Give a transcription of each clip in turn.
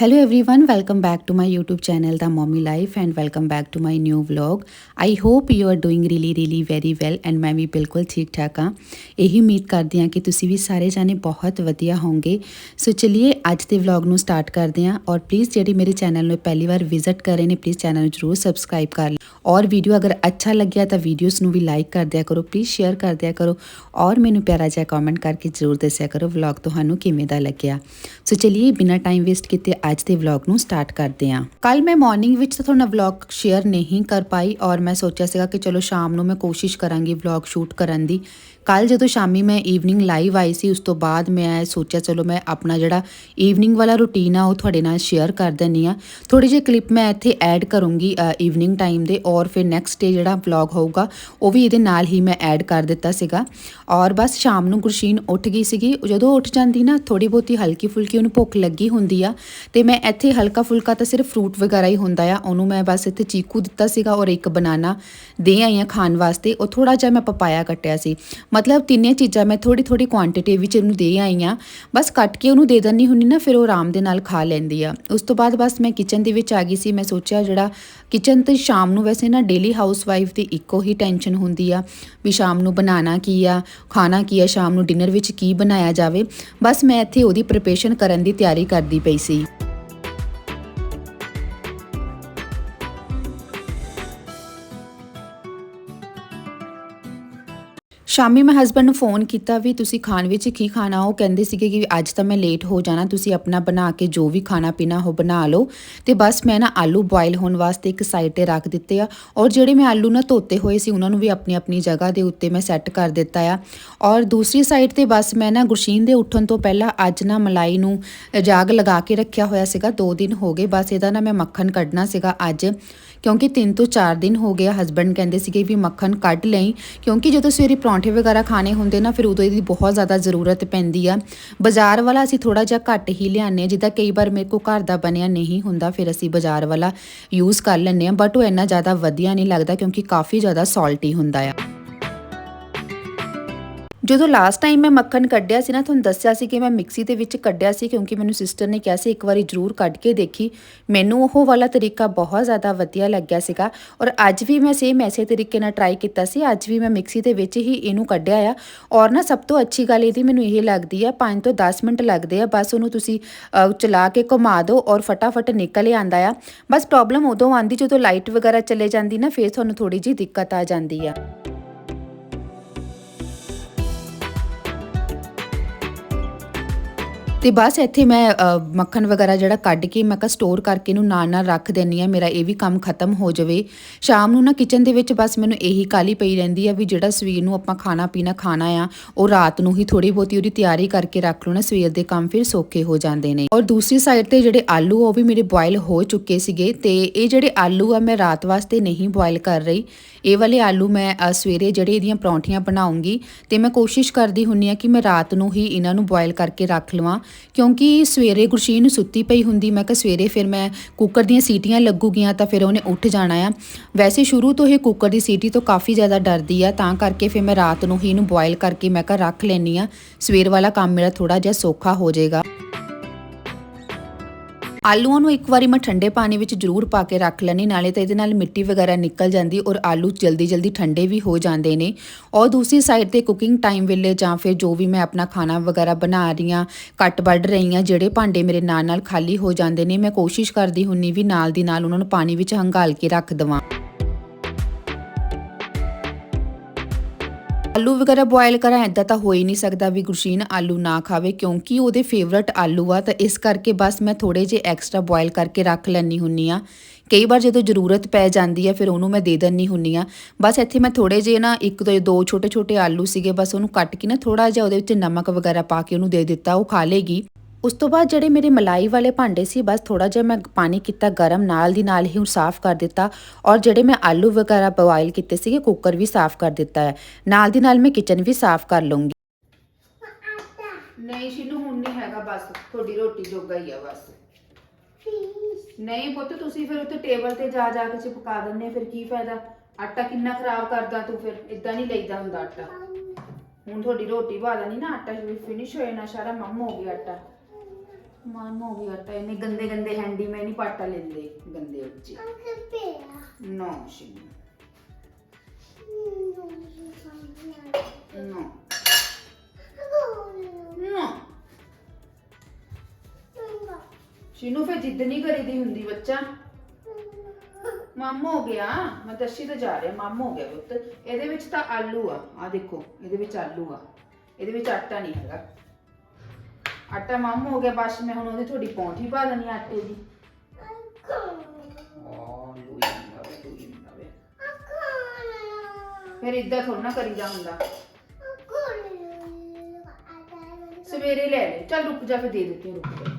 Hello everyone, welcome back to my YouTube channel the Mommy life and welcome back to my new vlog. I hope you are doing really really very well and ਮੈਂ ਵੀ ਬਿਲਕੁਲ ਠੀਕ ਠਾਕ ਹਾਂ ਇਹੀ ਉਮੀਦ ਕਰਦੀ ਹਾਂ ਕਿ ਤੁਸੀਂ ਵੀ ਸਾਰੇ ਜਾਣੇ ਬਹੁਤ ਵਧੀਆ ਹੋਵੋਗੇ ਸੋ ਚਲਿਏ ਅੱਜ ਦੇ ਵਲੌਗ ਨੂੰ ਸਟਾਰਟ ਕਰਦੇ ਹਾਂ ਔਰ ਪਲੀਜ਼ ਜਿਹੜੀ ਮੇਰੇ ਚੈਨਲ ਨੂੰ ਪਹਿਲੀ ਵਾਰ ਵਿਜ਼ਿਟ ਕਰ ਰਹੇ ਨੇ ਪਲੀਜ਼ ਚੈਨਲ ਨੂੰ ਜਰੂਰ ਸਬਸਕ੍ਰਾਈਬ ਕਰ ਲਓ ਔਰ ਵੀਡੀਓ ਅਗਰ ਅੱਛਾ ਲੱਗਿਆ ਤਾਂ ਵੀਡੀਓਜ਼ ਨੂੰ ਵੀ ਲਾਈਕ ਕਰ ਦਿਆ ਕਰੋ ਪਲੀਜ਼ ਸ਼ੇਅਰ ਕਰ ਦਿਆ ਕਰੋ ਔਰ ਮੈਨੂੰ ਪਿਆਰਾ ਜਿਹਾ ਕਮੈਂਟ ਕਰਕੇ ਜਰੂਰ ਦੱਸਿਆ ਕਰੋ ਵਲੌਗ ਤੁਹਾਨੂੰ ਕਿਵੇਂ ਦਾ ਲੱਗਿਆ ਸੋ ਚਲਿਏ ਬਿਨਾਂ ਟਾਈਮ ਵੇਸਟ ਕੀਤੇ ਅੱਜ ਦੇ ਵਲੌਗ ਨੂੰ ਸਟਾਰਟ ਕਰਦੇ ਹਾਂ। ਕੱਲ ਮੈਂ ਮਾਰਨਿੰਗ ਵਿੱਚ ਤਾਂ ਤੁਹਾਡਾ ਵਲੌਗ ਸ਼ੇਅਰ ਨਹੀਂ ਕਰ ਪਾਈ ਔਰ ਮੈਂ ਸੋਚਿਆ ਸੀਗਾ ਕਿ ਚਲੋ ਸ਼ਾਮ ਨੂੰ ਮੈਂ ਕੋਸ਼ਿਸ਼ ਕਰਾਂਗੀ ਵਲੌਗ ਸ਼ੂਟ ਕਰਨ ਦੀ ਕੱਲ ਜਦੋਂ ਸ਼ਾਮੀ ਮੈਂ ਈਵਨਿੰਗ ਲਾਈਵ ਆਈ ਸੀ, ਉਸ ਤੋਂ ਬਾਅਦ ਮੈਂ ਸੋਚਿਆ, ਚਲੋ ਮੈਂ ਆਪਣਾ ਜਿਹੜਾ ਈਵਨਿੰਗ ਵਾਲਾ ਰੁਟੀਨ ਆ, ਉਹ ਤੁਹਾਡੇ ਨਾਲ ਸ਼ੇਅਰ ਕਰ ਦਿੰਨੀ ਆ ਥੋੜੀ ਜਿਹੀ ਕਲਿੱਪ ਮੈਂ ਇੱਥੇ ਐਡ ਕਰੂੰਗੀ ਈਵਨਿੰਗ ਟਾਈਮ ਦੇ, ਔਰ ਫਿਰ ਨੈਕਸਟ ਡੇ ਜਿਹੜਾ ਵਲੌਗ ਹੋਊਗਾ, ਉਹ ਵੀ ਇਹਦੇ ਨਾਲ ਹੀ ਮੈਂ ਐਡ ਕਰ ਦਿੱਤਾ ਸੀਗਾ। ਔਰ ਬਸ ਸ਼ਾਮ ਨੂੰ ਗੁਰਸ਼ੀਨ ਉੱਠ ਗਈ ਸੀਗੀ। ਜਦੋਂ ਉੱਠ ਜਾਂਦੀ ਨਾ ਥੋੜੀ ਬਹੁਤੀ ਹਲਕੀ ਫੁਲਕੀ ਉਹਨੂੰ ਭੁੱਖ ਲੱਗੀ ਹੁੰਦੀ ਆ, ਤੇ ਮੈਂ ਇੱਥੇ ਹਲਕਾ ਫੁਲਕਾ ਤਾਂ ਸਿਰਫ ਫਰੂਟ ਵਗੈਰਾ ਹੀ ਹੁੰਦਾ ਆ, ਉਹਨੂੰ ਮੈਂ ਬਸ ਇੱਥੇ ਚੀਕੂ ਦਿੱਤਾ ਸੀਗਾ ਔਰ ਇੱਕ ਬਨਾਨਾ ਦੇ ਆਈ ਆ ਖਾਣ ਵਾਸਤੇ। ਉਹ ਥੋੜਾ ਜਿਹਾ ਮੈਂ ਪਪਾਇਆ ਕੱਟਿਆ ਸੀ। ਮਤਲਬ ਤਿੰਨੇ ਚੀਜ਼ਾਂ ਮੈਂ ਥੋੜੀ ਥੋੜੀ ਕੁਆਂਟੀਟੀ ਵਿੱਚ ਇਹਨੂੰ ਦੇ ਆਈ ਆ ਬਸ ਕੱਟ ਕੇ ਉਹਨੂੰ ਦੇ ਦਿੰਨੀ ਹੁੰਨੀ ਨਾ, ਫਿਰ ਉਹ ਆਰਾਮ ਦੇ ਨਾਲ ਖਾ ਲੈਂਦੀ ਆ। ਉਸ ਤੋਂ ਬਾਅਦ ਬਸ ਮੈਂ ਕਿਚਨ ਦੇ ਵਿੱਚ ਆ ਗਈ ਸੀ। ਮੈਂ ਸੋਚਿਆ ਜਿਹੜਾ ਕਿਚਨ ਤੇ ਸ਼ਾਮ ਨੂੰ ਵੈਸੇ ਨਾ ਡੇਲੀ ਹਾਊਸ ਵਾਈਫ ਦੀ ਇੱਕੋ ਹੀ ਟੈਨਸ਼ਨ ਹੁੰਦੀ ਆ ਵੀ ਸ਼ਾਮ ਨੂੰ ਬਣਾਉਣਾ ਕੀ ਆ, ਖਾਣਾ ਕੀ ਆ, ਸ਼ਾਮ ਨੂੰ ਡਿਨਰ ਵਿੱਚ ਕੀ ਬਣਾਇਆ ਜਾਵੇ। ਬਸ ਮੈਂ ਇੱਥੇ ਉਹਦੀ ਪ੍ਰਿਪਰੇਸ਼ਨ ਕਰਨ ਦੀ ਤਿਆਰੀ ਕਰਦੀ ਪਈ ਸੀ। ਸ਼ਾਮੀ ਮੈਂ ਹਸਬੰਡ ਨੂੰ ਫੋਨ ਕੀਤਾ ਵੀ ਤੁਸੀਂ ਖਾਣ ਵਿੱਚ ਕੀ ਖਾਣਾ, ਉਹ ਕਹਿੰਦੇ ਸੀਗੇ ਕਿ ਅੱਜ ਤਾਂ ਮੈਂ ਲੇਟ ਹੋ ਜਾਣਾ, ਤੁਸੀਂ ਆਪਣਾ ਬਣਾ ਕੇ ਜੋ ਵੀ ਖਾਣਾ ਪੀਣਾ ਹੋ ਬਣਾ ਲਓ। ਤੇ ਬਸ ਮੈਂ ਨਾ ਆਲੂ ਬੋਇਲ ਹੋਣ ਵਾਸਤੇ ਇੱਕ ਸਾਈਡ ਤੇ ਰੱਖ ਦਿੱਤੇ ਆ ਔਰ ਜਿਹੜੇ ਮੈਂ ਆਲੂ ਨਾ ਧੋਤੇ ਹੋਏ ਸੀ, ਉਹਨਾਂ ਨੂੰ ਵੀ ਆਪਣੀ ਆਪਣੀ ਜਗ੍ਹਾ ਦੇ ਉੱਤੇ ਮੈਂ ਸੈੱਟ ਕਰ ਦਿੱਤਾ ਆ। ਔਰ ਦੂਸਰੀ ਸਾਈਡ ਤੇ ਬਸ ਮੈਂ ਨਾ ਗੁਰਸ਼ੀਨ ਦੇ ਉੱਠਣ ਤੋਂ ਪਹਿਲਾਂ ਅੱਜ ਨਾ ਮਲਾਈ ਨੂੰ ਜਾਗ ਲਗਾ ਕੇ ਰੱਖਿਆ ਹੋਇਆ ਸੀਗਾ 2 ਦਿਨ ਹੋ ਗਏ, ਬਸ ਇਹਦਾ ਨਾ ਮੈਂ ਮੱਖਣ ਕੱਢਣਾ ਸੀਗਾ ਅੱਜ। ਕਿਉਂਕਿ 3 ਤੋਂ 4 ਦਿਨ ਹੋ ਗਏ ਹਸਬੰਡ ਕਹਿੰਦੇ ਸੀਗੇ ਵੀ ਮੱਖਣ ਕੱਢ ਲਈ, ਕਿਉਂਕਿ ਜਦੋਂ ਸਵੇਰੇ ਪਰੌਂਠੇ ਵਗੈਰਾ ਖਾਣੇ ਹੁੰਦੇ ਨਾ, ਫਿਰ ਉਦੋਂ ਇਹਦੀ ਬਹੁਤ ਜ਼ਿਆਦਾ ਜ਼ਰੂਰਤ ਪੈਂਦੀ ਆ। ਬਾਜ਼ਾਰ ਵਾਲਾ ਅਸੀਂ ਥੋੜਾ ਜਿਹਾ ਘੱਟ ਹੀ ਲਿਆਨੇ ਜਿੱਦਾਂ ਕਈ ਵਾਰ ਮੇਰੇ ਕੋ ਘਰ ਦਾ ਬਣਿਆ ਨਹੀਂ ਹੁੰਦਾ, ਫਿਰ ਅਸੀਂ ਬਾਜ਼ਾਰ ਵਾਲਾ ਯੂਜ਼ ਕਰ ਲੈਂਦੇ ਆ ਬਟ ਉਹ ਇੰਨਾ ਜ਼ਿਆਦਾ ਵਧੀਆ ਨਹੀਂ ਲੱਗਦਾ ਕਿਉਂਕਿ ਕਾਫੀ ਜ਼ਿਆਦਾ ਸਾਲਟੀ ਹੁੰਦਾ ਆ। ਜਦੋਂ ਲਾਸਟ ਟਾਈਮ ਮੈਂ ਮੱਖਣ ਕੱਢਿਆ ਸੀ ਨਾ, ਤੁਹਾਨੂੰ ਦੱਸਿਆ ਸੀ ਕਿ ਮੈਂ ਮਿਕਸੀ ਦੇ ਵਿੱਚ ਕੱਢਿਆ ਸੀ ਕਿਉਂਕਿ ਮੈਨੂੰ ਸਿਸਟਰ ਨੇ ਕਿਹਾ ਸੀ, ਇੱਕ ਵਾਰੀ ਜ਼ਰੂਰ ਕੱਢ ਕੇ ਦੇਖੀ। ਮੈਨੂੰ ਉਹ ਵਾਲਾ ਤਰੀਕਾ ਬਹੁਤ ਜ਼ਿਆਦਾ ਵਧੀਆ ਲੱਗਿਆ ਸੀਗਾ ਔਰ ਅੱਜ ਵੀ ਮੈਂ ਸੇਮ ਐਸੇ ਤਰੀਕੇ ਨਾਲ ਟਰਾਈ ਕੀਤਾ ਸੀ। ਅੱਜ ਵੀ ਮੈਂ ਮਿਕਸੀ ਦੇ ਵਿੱਚ ਹੀ ਇਹਨੂੰ ਕੱਢਿਆ ਆ। ਔਰ ਨਾ ਸਭ ਤੋਂ ਅੱਛੀ ਗੱਲ ਇਹਦੀ ਮੈਨੂੰ ਇਹ ਲੱਗਦੀ ਆ 5 ਤੋਂ 10 ਮਿੰਟ ਲੱਗਦੇ ਆ, ਬਸ ਉਹਨੂੰ ਤੁਸੀਂ ਚਲਾ ਕੇ ਘੁਮਾ ਦਿਓ ਔਰ ਫਟਾਫਟ ਨਿਕਲ ਹੀ ਆਂਦਾ ਆ। ਬਸ ਪ੍ਰੋਬਲਮ ਉਦੋਂ ਆਂਦੀ ਜਦੋਂ ਲਾਈਟ ਵਗੈਰਾ ਚਲੇ ਜਾਂਦੀ ਨਾ, ਫਿਰ ਤੁਹਾਨੂੰ ਥੋੜੀ ਜਿਹੀ ਦਿੱਕਤ ਆ ਜਾਂਦੀ ਆ। ਤੇ ਬਸ ਇੱਥੇ ਮੈਂ ਮੱਖਣ ਵਗੈਰਾ ਜਿਹੜਾ ਕੱਢ ਕੇ ਮੈਂ ਕਾ ਸਟੋਰ ਕਰਕੇ ਇਹਨੂੰ ਨਾਲ ਨਾਲ ਰੱਖ ਦਿੰਨੀ ਆ ਮੇਰਾ ਇਹ ਵੀ ਕੰਮ ਖਤਮ ਹੋ ਜਾਵੇ। ਸ਼ਾਮ ਨੂੰ ਨਾ ਕਿਚਨ ਦੇ ਵਿੱਚ ਬਸ ਮੈਨੂੰ ਇਹੀ ਕਾਲੀ ਪਈ ਰਹਿੰਦੀ ਆ ਵੀ ਜਿਹੜਾ ਸਵੇਰ ਨੂੰ ਆਪਾਂ ਖਾਣਾ ਪੀਣਾ ਖਾਣਾ ਆ, ਉਹ ਰਾਤ ਨੂੰ ਹੀ ਥੋੜੀ ਬਹੁਤੀ ਉਹਦੀ ਤਿਆਰੀ ਕਰਕੇ ਰੱਖ ਲਓ ਨਾ, ਸਵੇਰ ਦੇ ਕੰਮ ਫਿਰ ਸੌਖੇ ਹੋ ਜਾਂਦੇ ਨੇ। ਔਰ ਦੂਸਰੀ ਸਾਈਡ ਤੇ ਜਿਹੜੇ ਆਲੂ ਆ, ਉਹ ਵੀ ਮੇਰੇ ਬੋਇਲ ਹੋ ਚੁੱਕੇ ਸੀਗੇ ਤੇ ਇਹ ਜਿਹੜੇ ਆਲੂ ਆ, ਮੈਂ ਰਾਤ ਵਾਸਤੇ ਨਹੀਂ ਬੋਇਲ ਕਰ ਰਹੀ। ਇਹ ਵਾਲੇ ਆਲੂ ਮੈਂ ਸਵੇਰੇ ਜਿਹੜੇ ਇਹਦੀਆਂ ਪਰੌਂਠੀਆਂ ਬਣਾਉਂਗੀ ਤੇ ਮੈਂ ਕੋਸ਼ਿਸ਼ ਕਰਦੀ ਹੁੰਨੀ ਆ ਕਿ ਮੈਂ ਰਾਤ ਨੂੰ ਹੀ ਇਹਨਾਂ ਨੂੰ ਬੋਇਲ ਕਰਕੇ ਰੱਖ ਲਵਾਂ। ਕਿਉਂਕਿ ਸਵੇਰੇ ਗੁਰਸ਼ੀਨ ਸੁੱਤੀ ਪਈ ਹੁੰਦੀ, ਮੈਂ ਕਿਹਾ ਸਵੇਰੇ ਫਿਰ ਮੈਂ ਕੁੱਕਰ ਦੀਆਂ ਸੀਟੀਆਂ ਲੱਗੂਗੀਆਂ ਤਾਂ ਫਿਰ ਉਹਨੇ ਉੱਠ ਜਾਣਾ ਆ। ਵੈਸੇ ਸ਼ੁਰੂ ਤੋਂ ਇਹ ਕੁੱਕਰ ਦੀ ਸੀਟੀ ਤੋਂ ਕਾਫੀ ਜ਼ਿਆਦਾ ਡਰਦੀ ਆ, ਤਾਂ ਕਰਕੇ ਫਿਰ ਮੈਂ ਰਾਤ ਨੂੰ ਹੀ ਇਹਨੂੰ ਬੋਇਲ ਕਰਕੇ ਮੈਂ ਕਿਹਾ ਰੱਖ ਲੈਣੀ ਆ। ਸਵੇਰ ਵਾਲਾ ਕੰਮ ਮੇਰਾ ਥੋੜਾ ਜਿਹਾ ਸੌਖਾ ਹੋ ਜਾਏਗਾ। ਆਲੂਆਂ ਨੂੰ ਇੱਕ ਵਾਰੀ ਮੈਂ ਠੰਡੇ ਪਾਣੀ ਵਿੱਚ ਜ਼ਰੂਰ ਪਾ ਕੇ ਰੱਖ ਲੈਣੀ ਨਾਲੇ ਤਾਂ ਇਹਦੇ ਨਾਲ ਮਿੱਟੀ ਵਗੈਰਾ ਨਿਕਲ ਜਾਂਦੀ ਔਰ ਆਲੂ ਜਲਦੀ ਜਲਦੀ ਠੰਡੇ ਵੀ ਹੋ ਜਾਂਦੇ ਨੇ। ਔਰ ਦੂਸਰੀ ਸਾਈਡ ਤੇ ਕੁਕਿੰਗ ਟਾਈਮ ਵੇਲੇ ਜਾਂ ਫਿਰ ਜੋ ਵੀ ਮੈਂ ਆਪਣਾ ਖਾਣਾ ਵਗੈਰਾ ਬਣਾ ਰਹੀ ਹਾਂ ਕੱਟ ਵੱਢ ਰਹੀ ਹਾਂ, ਜਿਹੜੇ ਭਾਂਡੇ ਮੇਰੇ ਨਾਲ ਨਾਲ ਖਾਲੀ ਹੋ ਜਾਂਦੇ ਨੇ, ਮੈਂ ਕੋਸ਼ਿਸ਼ ਕਰਦੀ ਹੁੰਨੀ ਵੀ ਨਾਲ ਦੀ ਨਾਲ ਉਹਨਾਂ ਨੂੰ ਪਾਣੀ ਵਿੱਚ ਹੰਗਾਲ ਕੇ ਰੱਖ ਦਵਾਂ। ਆਲੂ ਵਗੈਰਾ ਬੋਇਲ ਕਰਾਂ ਇਦਾਂ ਤਾਂ ਹੋ ਹੀ ਨਹੀਂ ਸਕਦਾ ਵੀ ਗੁਰਸ਼ੀਨ ਆਲੂ ਨਾ ਖਾਵੇ, ਕਿਉਂਕਿ ਉਹਦੇ ਫੇਵਰਟ ਆਲੂ ਆ, ਤਾਂ ਇਸ ਕਰਕੇ ਬਸ ਮੈਂ ਥੋੜੇ ਜਿਹੇ ਐਕਸਟਰਾ ਬੋਇਲ ਕਰਕੇ ਰੱਖ ਲੈਣੀ ਹੁੰਨੀ ਆ ਕਈ ਵਾਰ ਜਦੋਂ ਜ਼ਰੂਰਤ ਪੈ ਜਾਂਦੀ ਆ ਫਿਰ ਉਹਨੂੰ ਮੈਂ ਦੇ ਦਿੰਨੀ ਹੁੰਨੀ ਆ ਬਸ ਇੱਥੇ ਮੈਂ ਥੋੜੇ ਜਿਹੇ ਨਾ, ਇੱਕ ਤੋਂ ਦੋ ਛੋਟੇ ਛੋਟੇ ਆਲੂ ਸੀਗੇ, ਬਸ ਉਹਨੂੰ ਕੱਟ ਕੇ ਨਾ ਥੋੜਾ ਜਿਹਾ ਉਹਦੇ ਵਿੱਚ ਨਮਕ ਵਗੈਰਾ ਪਾ ਕੇ ਉਹਨੂੰ ਦੇ ਦਿੱਤਾ, ਉਹ ਖਾ ਲੇਗੀ। ਉਸ ਤੋਂ ਬਾਅਦ ਜਿਹੜੇ ਮੇਰੇ ਮਲਾਈ ਵਾਲੇ ਭਾਂਡੇ ਸੀ ਬਸ ਥੋੜਾ ਜਿਹਾ ਮੈਂ ਪਾਣੀ ਕੀਤਾ ਗਰਮ ਨਾਲ ਦੀ ਨਾਲ ਹੀ ਉਹ ਸਾਫ਼ ਕਰ ਦਿੱਤਾ ਔਰ ਜਿਹੜੇ ਮੈਂ ਆਲੂ ਵਗੈਰਾ ਬੋਇਲ ਕੀਤੇ ਸੀਗੇ ਕੁੱਕਰ ਵੀ ਸਾਫ਼ ਕਰ ਦਿੱਤਾ ਹੈ ਨਾਲ ਦੀ ਨਾਲ ਮੈਂ ਕਿਚਨ ਵੀ ਸਾਫ਼ ਕਰ ਲਵਾਂਗੀ ਨਹੀਂ ਸ਼ਿਨੂ ਹੁਣ ਨਹੀਂ ਹੈਗਾ ਬਸ ਤੁਹਾਡੀ ਰੋਟੀ ਜੋਗਾ ਹੀ ਆ ਬਸ ਨਹੀਂ ਪੁੱਤ ਤੁਸੀਂ ਫਿਰ ਉੱਥੇ ਟੇਬਲ ਤੇ ਜਾ ਜਾ ਕੇ ਚਿਪਕਾ ਦਿੰਦੇ ਫਿਰ ਕੀ ਫਾਇਦਾ ਆਟਾ ਕਿੰਨਾ ਖਰਾਬ ਕਰਦਾ ਤੂੰ ਫਿਰ ਇਦਾਂ ਨਹੀਂ ਲਈਦਾ ਹੁੰਦਾ ਆਟਾ ਹੁਣ ਤੁਹਾਡੀ ਰੋਟੀ ਬਾਦਾ ਨਹੀਂ ਨਾ ਆਟਾ ਫਿਨਿਸ਼ ਹੋਏ ਨਾ ਸਾਰਾ ਮੰਮ ਹੋ ਗਿਆ ਆਟਾ ਮਨ ਹੋ ਗਿਆ ਆਟਾ ਇਹਨੇ ਗੰਦੇ ਗੰਦੇ ਹੈਂਡੀ ਮੈਂ ਨਹੀਂ ਪਾਟਾ ਲੈਂਦੇ ਗੰਦੇ ਉੱਚੇ। ਨੋ ਸ਼ਿਨ ਨੋ। ਨੋ। ਸ਼ਿਨੂ ਫੇ ਜਿੱਦ ਨਹੀਂ ਕਰੀਦੀ ਹੁੰਦੀ ਬੱਚਾ। ਮਮ ਹੋ ਗਿਆ। ਮੈਂ ਦੱਸੀ ਤਾਂ ਜਾ ਰਿਹਾ ਮਮ ਹੋ ਗਿਆ ਪੁੱਤ। ਇਹਦੇ ਵਿੱਚ ਤਾਂ ਆਲੂ ਆ। ਆ ਦੇਖੋ ਇਹਦੇ ਵਿੱਚ ਆਲੂ ਆ। ਇਹਦੇ ਵਿੱਚ ਆਟਾ ਨਹੀਂ ਹੈਗਾ। ਆਟਾ ਮਮ ਹੋ ਗਿਆ ਬਸ ਮੈਂ ਹੁਣ ਉਹਦੀ ਥੋੜੀ ਪੌਂਠੀ ਪਾ ਦੇਣੀ ਆ ਆਟੇ ਦੀ। ਆ ਲੂਈ ਨਾ ਵੇ ਲੂਈ ਨਾ ਵੇ ਫਿਰ ਇਦਾਂ ਥੋੜਾ ਨਾ ਕਰੀਦਾ ਹੁੰਦਾ। ਸਵੇਰੇ ਲੈ ਲੈ ਚੱਲ ਰੁਕ ਜਾ ਫਿਰ ਦੇ ਦਿੱਤੀ ਰੁਕ ਜਾ।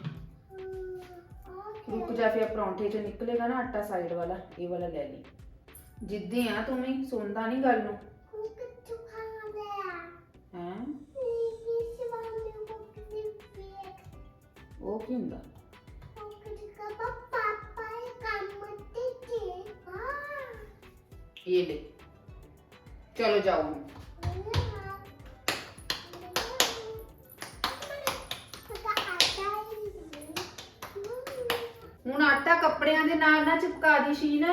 ਰੁਕ ਜਾ ਫਿਰ ਪਰੌਂਠੇ ਚ ਨਿਕਲੇਗਾ ਨਾ ਆਟਾ ਸਾਈਡ ਵਾਲਾ ਇਹ ਵਾਲਾ ਲੈ ਲਈ। ਜਿੱਦੀ ਆ ਤੂੰ ਵੀ ਸੁਣਦਾ ਨਹੀਂ ਗੱਲ ਨੂੰ। ਉਹ ਕੀ ਹੁੰਦਾ ਇਹ ਲੈ ਚਲੋ ਜਾਓ ਹੁਣ। ਹੁਣ ਆਟਾ ਕੱਪੜਿਆਂ ਦੇ ਨਾਲ ਨਾ ਚਿਪਕਾ ਦੀ ਸ਼ੀਨ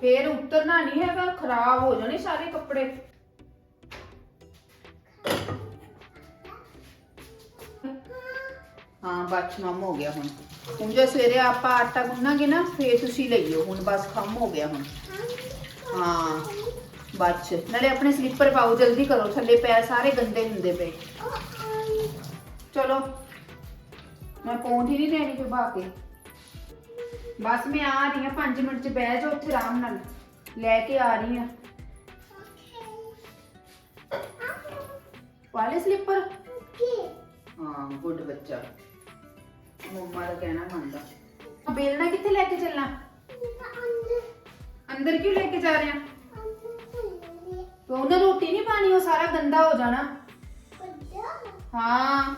ਫੇਰ ਉਤਰਨਾ ਨਹੀਂ ਹੈਗਾ ਖਰਾਬ ਹੋ ਜਾਣੇ ਸਾਰੇ ਕੱਪੜੇ ਹਾਂ ਬਸ ਮਮ ਹੋ ਗਿਆ ਹੁਣ। ਹੁਣ ਜੇ ਸਵੇਰੇ ਆਪਾਂ ਆਟਾ ਗੁੰਨਾਂਗੇ ਨਾ ਫੇਰ ਤੁਸੀਂ ਲਈਓ। ਹੁਣ ਬਸ ਖੰਮ ਹੋ ਗਿਆ ਹੁਣ। ਹਾਂ ਬਸ ਨਾਲੇ ਆਪਣੇ ਸਲੀਪਰ ਪਾਓ ਜਲਦੀ ਕਰੋ। ਥੱਲੇ ਪੈਰ ਸਾਰੇ ਗੰਦੇ ਹੁੰਦੇ ਪਏ। ਚਲੋ ਮੈਂ ਪੌਂਠੀ ਨਹੀਂ ਦੇਣੀ ਫਿਰ ਬਾ ਕੇ। ਬਸ ਮੈਂ ਆ ਰਹੀ ਹਾਂ। 5 ਮਿੰਟ ਚ ਬਹਿ ਜਾ ਉੱਥੇ ਆਰਾਮ ਨਾਲ। ਲੈ ਕੇ ਆ ਰਹੀ ਹਾਂ। ਵਾਲੇ ਸਲੀਪਰ ਹਾਂ ਗੁੱਡ ਬੱਚਾ। ਮੰਮਾ ਦਾ ਕਹਿਣਾ ਮੰਨਦਾ। ਬੇਲਣਾ ਕਿੱਥੇ ਲੈ ਕੇ ਚੱਲਾਂ ਅੰਦਰ ਕਿਉਂ ਲੈ ਕੇ ਜਾ ਰਹੇ? ਆ ਤੇ ਉਹਨਾਂ ਰੋਟੀ ਨਹੀਂ ਪਾਣੀ ਉਹ ਸਾਰਾ ਗੰਦਾ ਹੋ ਜਾਣਾ। ਹਾਂ।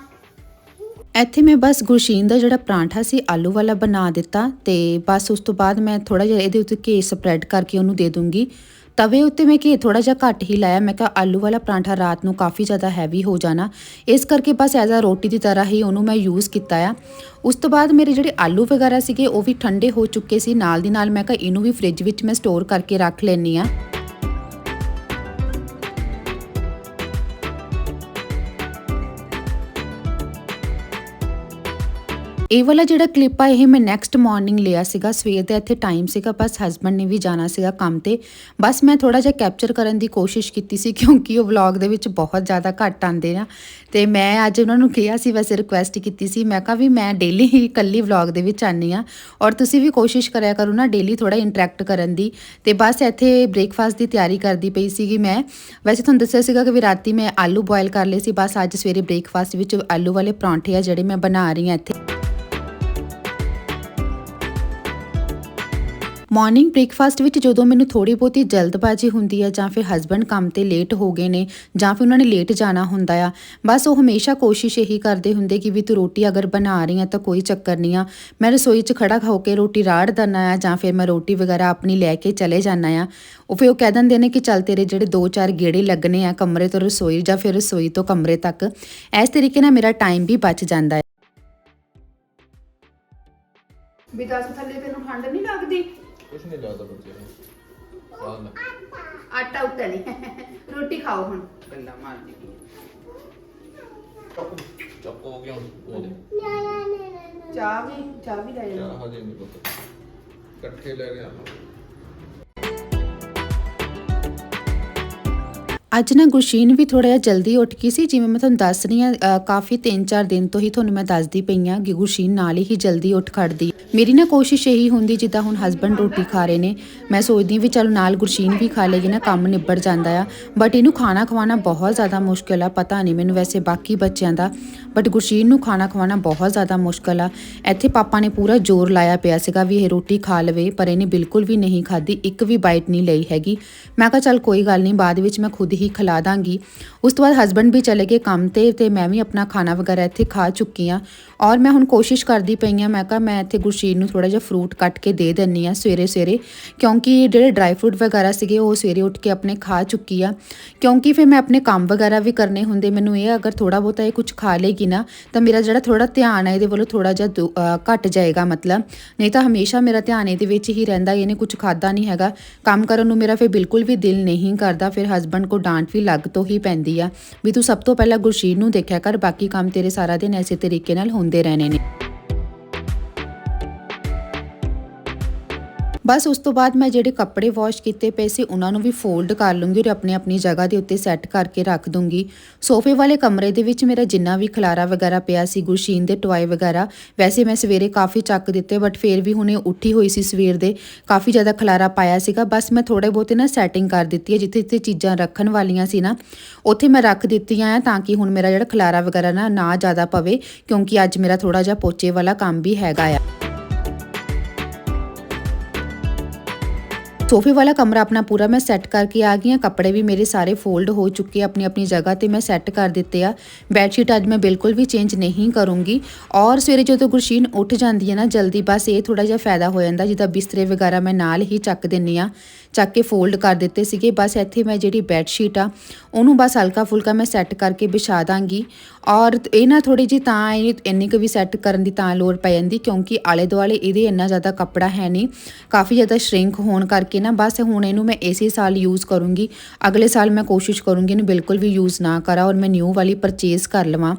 ਇੱਥੇ ਮੈਂ ਬਸ ਗੁਰਸ਼ੀਨ ਦਾ ਜਿਹੜਾ ਪਰਾਂਠਾ ਸੀ ਆਲੂ ਵਾਲਾ ਬਣਾ ਦਿੱਤਾ ਤੇ ਬਸ ਉਸ ਤੋਂ ਬਾਅਦ ਮੈਂ ਥੋੜਾ ਜਿਹਾ ਇਹਦੇ ਉੱਤੇ ਘੀ ਸਪਰੈਡ ਕਰਕੇ ਉਹਨੂੰ ਦੇ ਦੂੰਗੀ। ਤਵੇ ਉੱਤੇ ਮੈਂ ਘੀ ਥੋੜਾ ਜਿਹਾ ਘੱਟ ਹੀ ਲਾਇਆ। ਮੈਂ ਕਿਹਾ ਆਲੂ ਵਾਲਾ ਪਰਾਂਠਾ ਰਾਤ ਨੂੰ ਕਾਫੀ ਜ਼ਿਆਦਾ ਹੈਵੀ ਹੋ ਜਾਣਾ। ਇਸ ਕਰਕੇ ਬਸ ਐਜ਼ ਆ ਰੋਟੀ ਦੀ ਤਰ੍ਹਾਂ ਹੀ ਉਹਨੂੰ ਮੈਂ ਯੂਜ਼ ਕੀਤਾ ਆ। ਉਸ ਤੋਂ ਬਾਅਦ ਮੇਰੇ ਜਿਹੜੇ ਆਲੂ ਵਗੈਰਾ ਸੀਗੇ ਉਹ ਵੀ ਠੰਡੇ ਹੋ ਚੁੱਕੇ ਸੀ। ਨਾਲ ਦੀ ਨਾਲ ਮੈਂ ਕਿਹਾ ਇਹਨੂੰ ਵੀ ਫ੍ਰਿਜ ਵਿੱਚ ਮੈਂ ਸਟੋਰ ਕਰਕੇ ਰੱਖ ਲੈਣੀ ਆ ਇਹ ਵਾਲਾ ਜਿਹੜਾ ਕਲਿੱਪ ਆ, ਇਹ ਮੈਂ ਨੈਕਸਟ ਮਾਰਨਿੰਗ ਲਿਆ ਸੀਗਾ। ਸਵੇਰ ਦਾ ਇੱਥੇ ਟਾਈਮ ਸੀਗਾ, ਬਸ ਹਸਬੰਡ ਨੇ ਵੀ ਜਾਣਾ ਸੀਗਾ ਕੰਮ ਤੇ। ਬਸ ਮੈਂ ਥੋੜਾ ਜਿਹਾ ਕੈਪਚਰ ਕਰਨ ਦੀ ਕੋਸ਼ਿਸ਼ ਕੀਤੀ ਸੀ, ਕਿਉਂਕਿ ਉਹ ਵਲੌਗ ਦੇ ਵਿੱਚ ਬਹੁਤ ਜ਼ਿਆਦਾ ਘੱਟ ਆਉਂਦੇ ਆ ਤੇ ਮੈਂ ਅੱਜ ਉਹਨਾਂ ਨੂੰ ਕਿਹਾ ਸੀ ਵੈਸੇ ਰਿਕੁਐਸਟ ਕੀਤੀ ਸੀ। ਮੈਂ ਕਿਹਾ ਵੀ ਮੈਂ ਡੇਲੀ ਹੀ ਇਕੱਲੀ ਵਲੌਗ ਦੇ ਵਿੱਚ ਆਨੀ ਆ ਔਰ ਤੁਸੀਂ ਵੀ ਕੋਸ਼ਿਸ਼ ਕਰਿਆ ਕਰੋ ਨਾ ਡੇਲੀ ਥੋੜਾ ਇੰਟਰੈਕਟ ਕਰਨ ਦੀ। ਤੇ ਬਸ ਇੱਥੇ ਬ੍ਰੇਕਫਾਸਟ ਦੀ ਤਿਆਰੀ ਕਰਦੀ ਪਈ ਸੀਗੀ ਮੈਂ। ਵੈਸੇ ਤੁਹਾਨੂੰ ਦੱਸਿਆ ਸੀਗਾ ਕਿ ਵੀ ਰਾਤੀ ਮੈਂ ਆਲੂ ਬੋਇਲ ਕਰ ਲਏ ਸੀ। ਬਸ ਅੱਜ ਸਵੇਰੇ ਬ੍ਰੇਕਫਾਸਟ ਵਿੱਚ ਆਲੂ ਵਾਲੇ ਪਰੌਂਠੇ ਆ ਜਿਹੜੇ ਮੈਂ ਬਣਾ ਰਹੀ ਹਾਂ ਇੱਥੇ। ਮਾਰਨਿੰਗ ਬ੍ਰੇਕਫਾਸਟ ਵਿੱਚ ਜਦੋਂ ਮੈਨੂੰ ਥੋੜੀ ਬਹੁਤੀ ਜਲਦਬਾਜ਼ੀ ਹੁੰਦੀ ਹੈ ਜਾਂ ਫਿਰ ਹਸਬੰਡ ਕੰਮ ਤੇ ਲੇਟ ਹੋ ਗਏ ਨੇ ਜਾਂ ਫਿਰ ਉਹਨਾਂ ਨੇ ਲੇਟ ਜਾਣਾ ਹੁੰਦਾ ਆ, ਬਸ ਉਹ ਹਮੇਸ਼ਾ ਕੋਸ਼ਿਸ਼ ਇਹੀ ਕਰਦੇ ਹੁੰਦੇ ਕਿ ਵੀ ਤੂੰ ਰੋਟੀ ਅਗਰ ਬਣਾ ਰਹੀ ਆ ਤਾਂ ਕੋਈ ਚੱਕਰ ਨਹੀਂ ਆ। ਮੈਂ ਰਸੋਈ 'ਚ ਖੜਾ ਹੋ ਕੇ ਰੋਟੀ ਰਾੜ ਦਨਾ ਆ ਜਾਂ ਫਿਰ ਮੈਂ ਰੋਟੀ ਵਗੈਰਾ ਆਪਣੀ ਲੈ ਕੇ ਚਲੇ ਜਾਣਾ ਆ। ਉਹ ਫਿਰ ਉਹ ਕਹਿ ਦਿੰਦੇ ਨੇ ਕਿ ਚੱਲ ਤੇਰੇ ਜਿਹੜੇ 2-4 ਗੇੜੇ ਲੱਗਣੇ ਆ ਕਮਰੇ ਤੋਂ ਰਸੋਈ ਜਾਂ ਫਿਰ ਰਸੋਈ ਤੋਂ ਕਮਰੇ ਤੱਕ, ਇਸ ਤਰੀਕੇ ਨਾਲ ਮੇਰਾ ਟਾਈਮ ਵੀ ਬਚ ਜਾਂਦਾ ਹੈ ਵੀ ਦੱਸ ਥੱਲੇ ਤੈਨੂੰ ਠੰਡ ਨਹੀਂ ਲੱਗਦੀ? ਕੁਛ ਨਹੀਂ ਲੱਗਦਾ ਬੱਚੇ ਨੂੰ। ਆਟਾ ਉੱਤੇ ਨਹੀਂ। ਰੋਟੀ ਖਾਓ ਹੁਣ। ਗੱਲਾਂ ਮਾਰਦੀ ਪਈ ਚੱਪ ਚੱਪ ਹੋ ਗਿਆ ਹੁਣ ਉਹਦੇ ਚਾਹ ਵੀ ਚਾਹ ਵੀ ਲੈ ਕਿਆ ਜਾਓ ਹਜੇ ਨਹੀਂ ਪਤਾ। ਇਕੱਠੇ ਲੈ ਗਿਆ ਅੱਜ ਨਾ ਗੁਰਸ਼ੀਨ ਵੀ ਥੋੜਾ ਜਿਹਾ ਜਲਦੀ ਉੱਠ ਗਈ ਸੀ, ਜਿਵੇਂ ਮੈਂ ਤੁਹਾਨੂੰ ਦੱਸ ਰਹੀ ਹਾਂ ਕਾਫੀ 3-4 ਦਿਨ ਤੋਂ ਹੀ ਤੁਹਾਨੂੰ ਮੈਂ ਦੱਸਦੀ ਪਈ ਹਾਂ ਕਿ ਗੁਰਸ਼ੀਨ ਨਾਲ ਹੀ ਜਲਦੀ ਉੱਠ ਖੜਦੀ। ਮੇਰੀ ਨਾ ਕੋਸ਼ਿਸ਼ ਇਹੀ ਹੁੰਦੀ ਜਿੱਦਾਂ ਹੁਣ ਹਸਬੰਡ ਰੋਟੀ ਖਾ ਰਹੇ ਨੇ, ਮੈਂ ਸੋਚਦੀ ਵੀ ਚਲੋ ਨਾਲ ਗੁਰਸ਼ੀਨ ਵੀ ਖਾ ਲੇਗੀ ਨਾ, ਕੰਮ ਨਿਬੜ ਜਾਂਦਾ ਆ। ਬਟ ਇਹਨੂੰ ਖਾਣਾ ਖਵਾਉਣਾ ਬਹੁਤ ਜ਼ਿਆਦਾ ਮੁਸ਼ਕਿਲ ਆ, ਪਤਾ ਨਹੀਂ ਮੈਨੂੰ ਵੈਸੇ ਬਾਕੀ ਬੱਚਿਆਂ ਦਾ। ਬਟ ਗੁਰਸ਼ੀਨ ਨੂੰ ਖਾਣਾ ਖਵਾਉਣਾ ਬਹੁਤ ਜ਼ਿਆਦਾ ਮੁਸ਼ਕਲ ਆ। ਇੱਥੇ ਪਾਪਾ ਨੇ ਪੂਰਾ ਜ਼ੋਰ ਲਾਇਆ ਪਿਆ ਸੀਗਾ ਵੀ ਇਹ ਰੋਟੀ ਖਾ ਲਵੇ, ਪਰ ਇਹਨੇ ਬਿਲਕੁਲ ਵੀ ਨਹੀਂ ਖਾਧੀ, ਇੱਕ ਵੀ ਬਾਈਟ ਨਹੀਂ ਲਈ ਹੈਗੀ। ਮੈਂ ਕਿਹਾ, ਚੱਲ ਕੋਈ ਗੱਲ ਨਹੀਂ, ਬਾਅਦ ਵਿੱਚ ਮੈਂ ਖੁਦ ਹੀ ਖਿਲਾ ਦਾਂਗੀ। ਉਸ ਤੋਂ ਬਾਅਦ ਹਸਬੰਡ ਵੀ ਚਲੇ ਗਏ ਕੰਮ ਤੇ ਤੇ ਮੈਂ ਵੀ ਆਪਣਾ ਖਾਣਾ ਵਗੈਰਾ ਇੱਥੇ ਖਾ ਚੁੱਕੀ ਆ ਔਰ ਮੈਂ ਹੁਣ ਕੋਸ਼ਿਸ਼ ਕਰਦੀ ਪਈ ਆ ਮੈਂ ਕਿਹਾ, ਮੈਂ ਇੱਥੇ ਗੁਰਸ਼ੀਨ ਨੂੰ ਥੋੜਾ ਜਿਹਾ ਫਰੂਟ ਕੱਟ ਕੇ ਦੇ ਦਿੰਨੀ ਆ ਸਵੇਰੇ ਸਵੇਰੇ। ਕਿਉਂਕਿ ਜਿਹੜੇ ਡਰਾਈ ਫਰੂਟ ਵਗੈਰਾ ਸੀਗੇ, ਉਹ ਸਵੇਰੇ ਉੱਠ ਕੇ ਆਪਣੇ ਖਾ ਚੁੱਕੀ ਆ ਕਿਉਂਕਿ ਫਿਰ ਮੈਂ ਆਪਣੇ ਕੰਮ ਵਗੈਰਾ ਵੀ ਕਰਨੇ ਹੁੰਦੇ, ਮੈਨੂੰ ਇਹ ਅਗਰ ਥੋੜਾ ਬਹੁਤਾ ਇਹ ਕੁਝ ਖਾ ਲੇਗੀ ਜਾਏਗੀ ਨਾ, ਤਾਂ ਮੇਰਾ ਜਿਹੜਾ ਥੋੜਾ ਧਿਆਨ ਹੈ, ਇਹਦੇ ਵੱਲੋਂ ਥੋੜਾ ਜਿਹਾ ਦੁ- ਅਹ, ਘਟ ਜਾਏਗਾ ਮਤਲਬ। ਨਹੀਂ ਤਾਂ ਹਮੇਸ਼ਾ ਮੇਰਾ ਧਿਆਨ ਇਹਦੇ ਵਿੱਚ ਹੀ ਰਹਿੰਦਾ, ਇਹਨੇ ਕੁਝ ਖਾਦਾ ਨਹੀਂ ਹੈਗਾ। ਕੰਮ ਕਰਨ ਨੂੰ ਮੇਰਾ ਫਿਰ ਬਿਲਕੁਲ ਵੀ ਦਿਲ ਨਹੀਂ ਕਰਦਾ, ਫਿਰ ਹਸਬੰਡ ਕੋ ਡਾਂਟ ਵੀ ਲੱਗ ਤੋਂ ਹੀ ਪੈਂਦੀ ਆ। ਵੀ ਤੂੰ ਸਭ ਤੋਂ ਪਹਿਲਾਂ ਗੁਰਸ਼ੀਰ ਨੂੰ ਦੇਖਿਆ ਕਰ, ਬਾਕੀ ਕੰਮ ਤੇਰੇ ਸਾਰਾ ਦਿਨ ਐਸੇ ਤਰੀਕੇ ਨਾਲ ਹੁੰਦੇ ਰਹਿਣੇ ਨੇ। ਬਸ ਉਸ ਤੋਂ ਬਾਅਦ ਮੈਂ ਜਿਹੜੇ ਕੱਪੜੇ ਵਾਸ਼ ਕੀਤੇ ਪਏ ਸੀ, ਉਹਨਾਂ ਨੂੰ ਵੀ ਫੋਲਡ ਕਰ ਲੂੰਗੀ ਔਰ ਆਪਣੀ ਆਪਣੀ ਜਗ੍ਹਾ ਦੇ ਉੱਤੇ ਸੈੱਟ ਕਰਕੇ ਰੱਖ ਦੂੰਗੀ। ਸੋਫੇ ਵਾਲੇ ਕਮਰੇ ਦੇ ਵਿੱਚ ਮੇਰਾ ਜਿੰਨਾ ਵੀ ਖਲਾਰਾ ਵਗੈਰਾ ਪਿਆ ਸੀ, ਗੁਰਸ਼ੀਨ ਦੇ ਟੁਆਏ ਵਗੈਰਾ, ਵੈਸੇ ਮੈਂ ਸਵੇਰੇ ਕਾਫੀ ਚੱਕ ਦਿੱਤੇ ਬਟ ਫੇਰ ਵੀ ਹੁਣੇ ਉੱਠੀ ਹੋਈ ਸੀ ਸਵੇਰ ਦੇ, ਕਾਫੀ ਜ਼ਿਆਦਾ ਖਲਾਰਾ ਪਾਇਆ ਸੀਗਾ। ਬਸ ਮੈਂ ਥੋੜੇ ਬਹੁਤੇ ਨਾ ਸੈਟਿੰਗ ਕਰ ਦਿੱਤੀ ਹੈ, ਜਿੱਥੇ ਜਿੱਥੇ ਚੀਜ਼ਾਂ ਰੱਖਣ ਵਾਲੀਆਂ ਸੀ ਨਾ, ਉੱਥੇ ਮੈਂ ਰੱਖ ਦਿੱਤੀਆਂ ਆ ਤਾਂ ਕਿ ਹੁਣ ਮੇਰਾ ਜਿਹੜਾ ਖਲਾਰਾ ਵਗੈਰਾ ਨਾ ਨਾ ਜ਼ਿਆਦਾ ਪਵੇ, ਕਿਉਂਕਿ ਅੱਜ ਮੇਰਾ ਥੋੜਾ ਜਿਹਾ ਪੋਚੇ ਵਾਲਾ ਕੰਮ ਵੀ ਹੈਗਾ ਆ। ਸੋਫੇ ਵਾਲਾ ਕਮਰਾ ਆਪਣਾ ਪੂਰਾ ਮੈਂ ਸੈੱਟ ਕਰਕੇ ਆ ਗਈ ਹਾਂ। ਕੱਪੜੇ ਵੀ ਮੇਰੇ ਸਾਰੇ ਫੋਲਡ ਹੋ ਚੁੱਕੇ ਆ ਆਪਣੀ ਆਪਣੀ ਜਗ੍ਹਾ ਤੇ ਮੈਂ ਸੈੱਟ ਕਰ ਦਿੱਤੇ ਆ। ਬੈੱਡ ਸ਼ੀਟ ਅੱਜ ਮੈਂ ਬਿਲਕੁਲ ਵੀ ਚੇਂਜ ਨਹੀਂ ਕਰੂੰਗੀ। ਔਰ ਸਵੇਰੇ ਜਦੋਂ ਗੁਰਸ਼ੀਨ ਉੱਠ ਜਾਂਦੀ ਹੈ ਨਾ, ਜਲਦੀ ਬਸ ਇਹ ਥੋੜਾ ਜਿਹਾ ਫਾਇਦਾ ਹੋ ਜਾਂਦਾ, ਜਿੱਦਾਂ ਬਿਸਤਰੇ ਵਗੈਰਾ ਮੈਂ ਨਾਲ ਹੀ ਚੱਕ ਦਿੰਨੀ ਆ ਚੱਕ ਕੇ ਫੋਲਡ ਕਰ ਦਿੱਤੇ ਸੀਗੇ। ਬਸ ਇੱਥੇ ਮੈਂ ਜਿਹੜੀ ਬੈੱਡ ਸ਼ੀਟ ਆ, ਉਹਨੂੰ ਬਸ ਹਲਕਾ ਫੁਲਕਾ ਮੈਂ ਸੈੱਟ ਕਰਕੇ ਵਿਛਾ ਦਾਂਗੀ। ਔਰ ਇਹ ਨਾ ਥੋੜੀ ਜੀ ਤਾਂ ਇਹ ਇੰਨੀ ਕੁ ਵੀ ਸੈੱਟ ਕਰਨ ਦੀ ਤਾਂ ਲੋੜ ਪੈ ਜਾਂਦੀ, ਕਿਉਂਕਿ ਆਲੇ ਦੁਆਲੇ ਇਹਦੇ ਇੰਨਾ ਜ਼ਿਆਦਾ ਕੱਪੜਾ ਹੈ ਨਹੀਂ। ਕਾਫੀ ਜ਼ਿਆਦਾ ਸ਼ਰਿੰਕ ਹੋਣ ਕਰਕੇ ਨਾ ਬਸ ਹੁਣ ਇਹਨੂੰ ਮੈਂ ਇਸੇ ਸਾਲ ਯੂਜ਼ ਕਰੂੰਗੀ। ਅਗਲੇ ਸਾਲ ਮੈਂ ਕੋਸ਼ਿਸ਼ ਕਰੂੰਗੀ ਇਹਨੂੰ ਬਿਲਕੁਲ ਵੀ ਯੂਜ਼ ਨਾ ਕਰਾਂ ਔਰ ਮੈਂ ਨਿਊ ਵਾਲੀ ਪਰਚੇਸ ਕਰ ਲਵਾਂ।